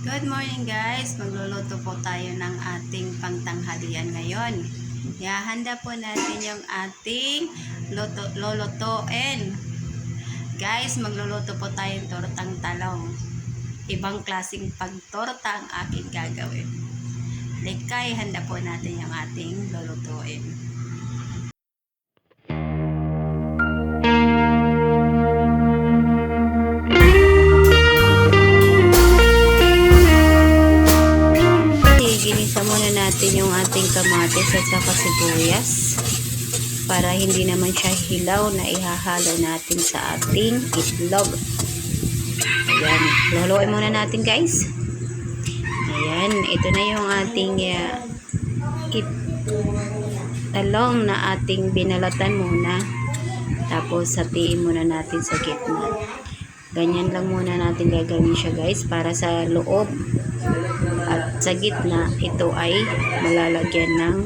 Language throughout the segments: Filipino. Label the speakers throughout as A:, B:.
A: Good morning guys! Magluluto po tayo ng ating pangtanghalian ngayon. Ihahanda po natin yung ating luto. Guys, magluluto po tayo ng tortang talong. Ibang klaseng pagtorta ang aking gagawin. Likay, handa po natin yung ating lulutuin. Kamatis at saka sibuyas para hindi naman siya hilaw na ihahalo natin sa ating itlog. Ayan, luluin muna natin guys. Ayan, ito na yung ating uh, it, talong na ating binalatan muna. Tapos satiin muna natin sa gitna. Ganyan lang muna natin gagawin siya guys para sa loob at sa gitna ito ay malalagyan ng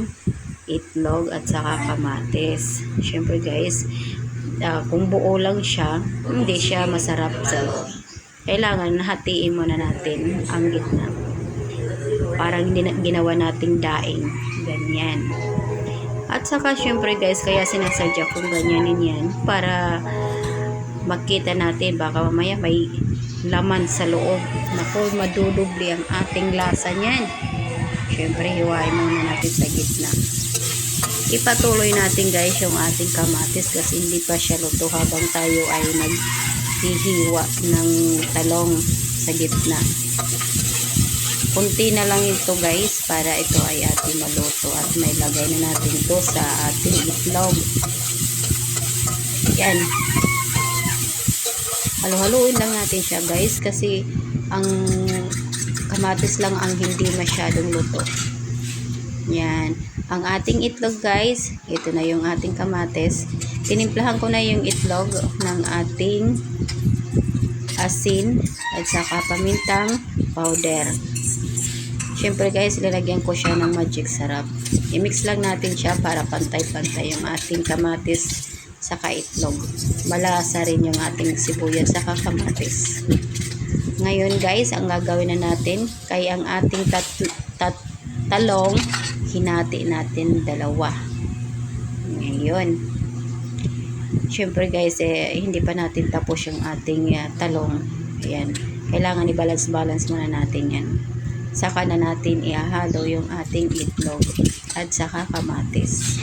A: itlog at saka kamatis. Syempre guys, ah, kung buo lang siya, hindi siya masarap sa loob. Kailangan hatiin muna natin ang gitna. Parang ginawa nating daing. Ganyan. At saka syempre guys, kaya sinasadya kong ganyanin yan para makita natin baka mamaya may laman sa loob. Naku, madudubli ang ating lasa niyan. Syempre, hiwain muna natin sa gitna. Ipatuloy natin guys yung ating kamatis kasi hindi pa siya luto habang tayo ay naghihiwa ng talong sa gitna. Kunti na lang ito guys para ito ay ating maluto at may lagay na natin ito sa ating itlog. Yan. Halo-haluin lang natin siya guys kasi ang kamatis lang ang hindi masyadong luto. Yan. Ang ating itlog guys, ito na yung ating kamatis. Tinimplahan ko na yung itlog ng ating asin at saka pamintang powder. Siyempre guys, lalagyan ko siya ng magic sarap. I-mix lang natin siya para pantay-pantay yung ating kamatis saka itlog. Malasa rin yung ating sibuyas saka kamatis. Ngayon guys, ang gagawin na natin, kay ang ating tat, tat, talong, hinati natin dalawa. Ngayon. Siyempre guys, eh, hindi pa natin tapos yung ating uh, talong. Ayan. Kailangan i-balance-balance muna natin yan. Saka na natin ihahalo yung ating itlog at saka kamatis.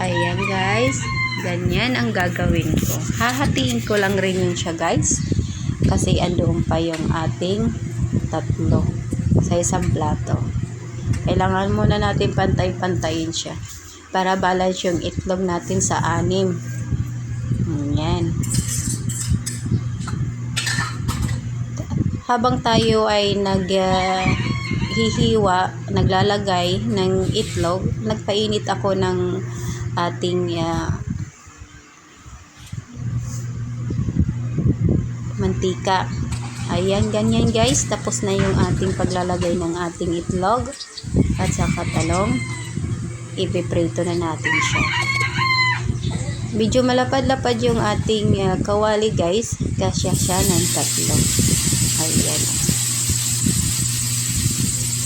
A: Ayan guys. Ganyan ang gagawin ko. Hahatiin ko lang rin yun siya guys. Kasi andoon pa yung ating tatlo sa isang plato. Kailangan muna natin pantay-pantayin siya. Para balance yung itlog natin sa anim. Ayan. Habang tayo ay nag uh, hihiwa, naglalagay ng itlog, nagpainit ako ng ating uh, mantika. Ayan, ganyan guys. Tapos na yung ating paglalagay ng ating itlog at saka talong. Ipiprito na natin siya. Medyo malapad-lapad yung ating uh, kawali guys. Kasya siya ng tatlo. Ayan.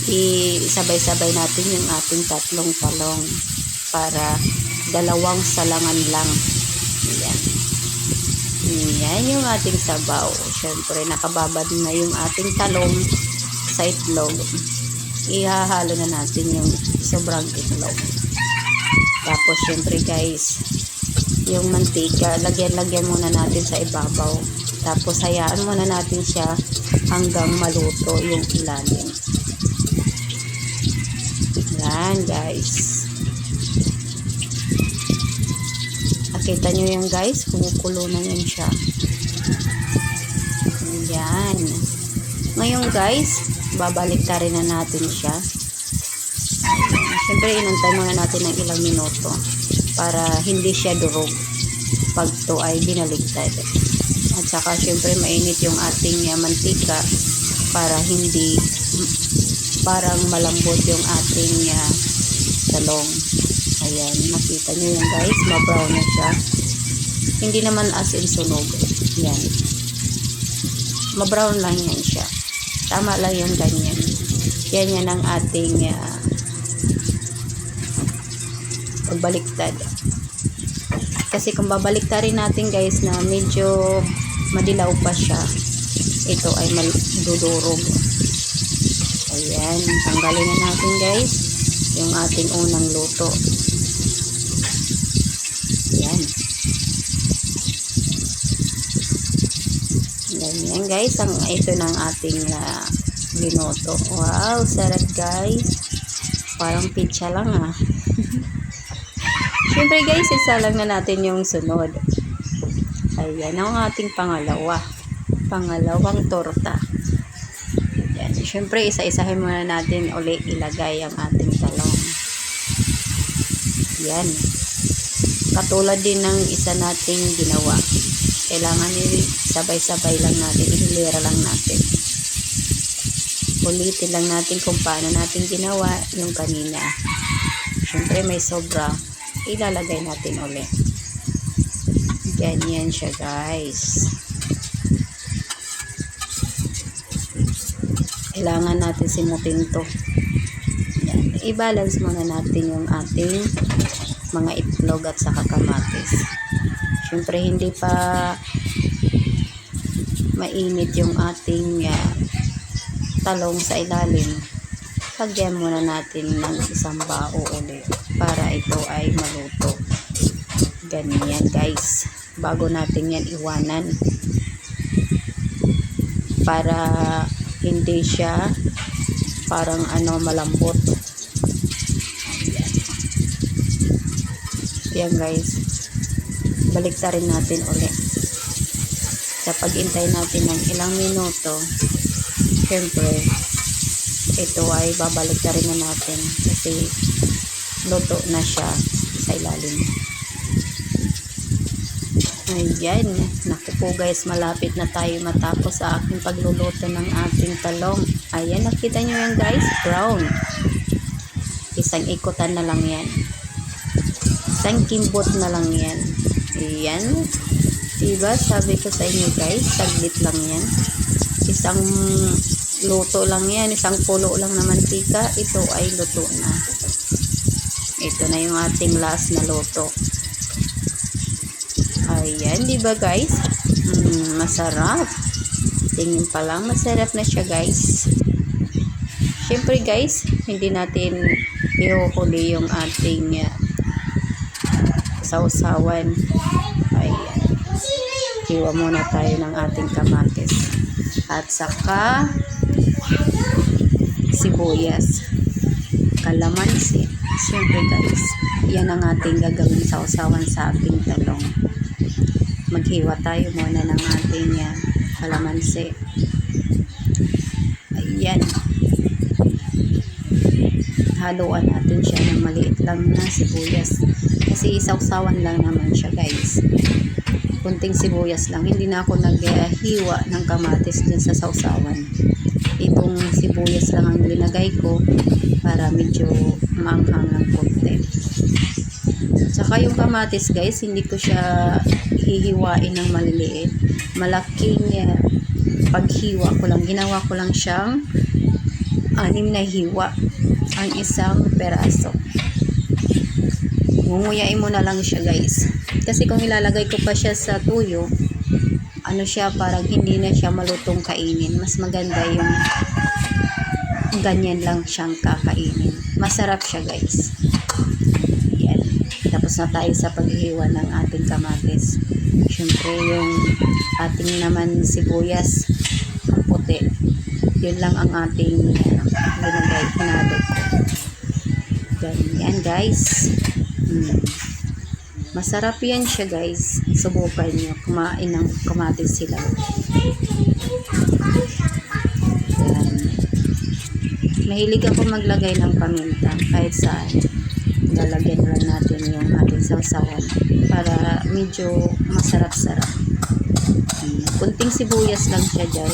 A: Isabay-sabay natin yung ating tatlong talong para dalawang salangan lang. Ayan. Yan yung ating sabaw. Siyempre, nakababad na yung ating talong sa itlog. Ihahalo na natin yung sobrang itlog. Tapos, siyempre guys, yung mantika, lagyan-lagyan muna natin sa ibabaw. Tapos, hayaan muna natin siya hanggang maluto yung ilalim. Yan, guys. Kita nyo yan guys, kumukulo na yan siya. Yan. Ngayon guys, babalik rin na natin siya. Siyempre, inantay muna natin ng ilang minuto para hindi siya durog pag to ay binaligtad. At saka syempre mainit yung ating mantika para hindi parang malambot yung ating uh, talong. Ayan, makita nyo yan guys, ma-brown na siya. Hindi naman as in sunog. Yan. Ma-brown lang yan siya. Tama lang yung ganyan. Yan yan ang ating uh, pagbaliktad. Kasi kung babaliktarin natin guys na medyo madilaw pa siya, ito ay madudurog. Ayan, tanggalin na natin guys yung ating unang luto. Ayan. Ganyan guys, ang ito ng ating uh, linoto. Wow, sarap guys. Parang pizza lang ah. Siyempre guys, isa lang na natin yung sunod. Ayan ang ating pangalawa. Pangalawang torta. Ayan. Siyempre, isa-isahin muna natin uli ilagay ang ating talong. Ayan. Katulad din ng isa nating ginawa. Kailangan sabay-sabay lang natin, ihilera lang natin. Ulitin lang natin kung paano natin ginawa yung kanina. Siyempre, may sobra ilalagay natin ulit. Ganyan siya guys. Kailangan natin simutin to. I-balance muna natin yung ating mga itlog at saka kamatis. Siyempre hindi pa mainit yung ating uh, talong sa ilalim. Lagyan muna natin ng isang bao ulit para ito ay maluto. Ganyan guys. Bago natin yan iwanan. Para hindi siya parang ano malambot. Ayan. Yan guys. Baliktarin natin ulit. Sa pag-intay natin ng ilang minuto, syempre, ito ay babalik na rin na natin kasi luto na siya sa ilalim. Ayan. Naku po guys, malapit na tayo matapos sa aking pagluluto ng ating talong. Ayan, nakita nyo yan guys? Brown. Isang ikutan na lang yan. Isang kimbot na lang yan. Ayan. Diba? Sabi ko sa inyo guys, saglit lang yan. Isang luto lang yan. Isang pulo lang na mantika. Ito ay luto na. Ito na yung ating last na luto. Ayan, di ba guys? Mm, masarap. Tingin pa lang, masarap na siya guys. Siyempre guys, hindi natin ihuhuli yung ating uh, sausawan. Ayan. Hiwa muna tayo ng ating kamatis. At saka sibuyas. Kalamansi. Siyempre guys, yan ang ating gagawin sausawan sa ating talong maghiwa tayo muna ng ating uh, kalamansi. Ayan. Haluan natin siya ng maliit lang na sibuyas. Kasi isawsawan lang naman siya guys. Kunting sibuyas lang. Hindi na ako naghiwa ng kamatis dun sa sausawan. Itong sibuyas lang ang linagay ko para medyo manghang ng konti. Tsaka yung kamatis guys, hindi ko siya hihiwain ng maliliit. Malaking uh, paghiwa ko lang. Ginawa ko lang siyang anim na hiwa ang isang peraso. Ngunguyain mo na lang siya guys. Kasi kung ilalagay ko pa siya sa tuyo, ano siya parang hindi na siya malutong kainin. Mas maganda yung ganyan lang siyang kakainin. Masarap siya guys. Yan. Tapos na tayo sa paghihiwa ng ating kamatis. Siyempre yung ating naman sibuyas ang puti. Yun lang ang ating uh, ginagay, hinalo ko. Ganyan guys. Hmm. Masarap yan siya guys. Subukan nyo. Kumain ng kamatis sila. Yan. Mahilig ako maglagay ng paminta kahit saan. Lalagyan lang natin yung ating sausawan para medyo masarap-sarap. Hmm. Kunting sibuyas lang siya dyan.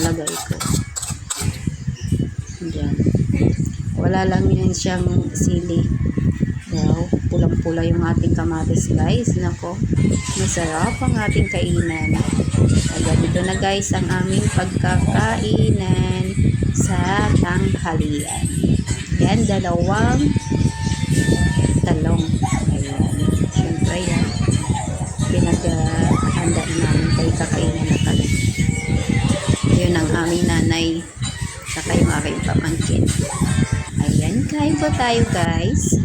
A: Lagay ko. Diyan. Wala lang yan siyang sili. Wow, pulang-pula yung ating kamatis guys. Nako, masarap ang ating kainan. Ayan, ito na guys ang aming pagkakainan sa tanghalian. Yan, dalawang talong. Ayan, syempre yan. Pinag-handa namin kay kakainan na kami. Yun ang aming nanay. Saka yung aking pamangkin. Ayan, kain po tayo guys.